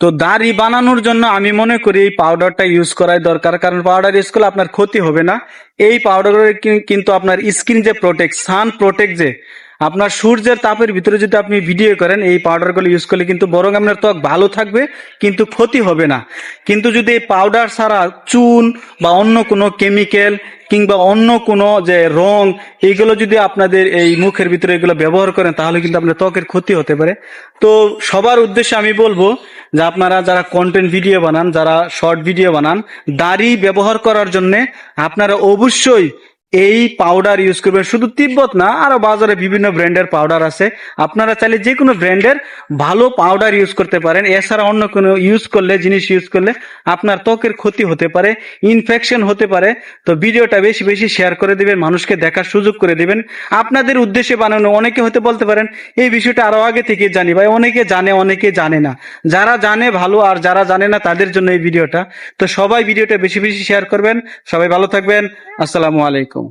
তো দাড়ি বানানোর জন্য আমি মনে করি এই পাউডারটা ইউজ করাই দরকার, কারণ পাউডার ইউজ করলে আপনার ক্ষতি হবে না। এই পাউডারের কিন্তু আপনার স্কিন যে প্রোটেক্ট সান প্রোটেক্ট যে আপনার সূর্যের তাপের ভিতরে যদি আপনি ভিডিও করেন, এই পাউডারগুলো ইউজ করলে কিন্তু বরং আপনার ত্বক ভালো থাকবে, কিন্তু ক্ষতি হবে না। কিন্তু যদি এই পাউডার ছাড়া চুন বা অন্য কোনো কেমিক্যাল কিংবা অন্য কোনো যে রং এইগুলো যদি আপনাদের এই মুখের ভিতরে এগুলো ব্যবহার করেন, তাহলে কিন্তু আপনার ত্বকের ক্ষতি হতে পারে। তো সবার উদ্দেশ্যে আমি বলব যে আপনারা যারা কন্টেন্ট ভিডিও বানান, যারা শর্ট ভিডিও বানান, দাড়ি ব্যবহার করার জন্য আপনারা অবশ্যই এই পাউডার ইউজ করবেন। শুধু তিব্বত না, আরও বাজারে বিভিন্ন ব্র্যান্ডের পাউডার আছে। আপনারা চাইলে যে কোনো ব্র্যান্ডের ভালো পাউডার ইউজ করতে পারেন। এছাড়া অন্য কোনো ইউজ করলে, জিনিস ইউজ করলে আপনার ত্বকের ক্ষতি হতে পারে ইনফেকশন হতে পারে। তো ভিডিওটা বেশি বেশি শেয়ার করে দিবেন, মানুষকে দেখার সুযোগ করে দিবেন। আপনাদের উদ্দেশ্যে বানানো, অনেকে হতে বলতে পারেন, এই বিষয়টা আরও আগে থেকে জানি। ভাই, অনেকে জানে অনেকে জানে না। যারা জানে ভালো আর যারা জানে না, তাদের জন্য এই ভিডিওটা। তো সবাই ভিডিওটা বেশি বেশি শেয়ার করবেন। সবাই ভালো থাকবেন। আসসালামু আলাইকুম।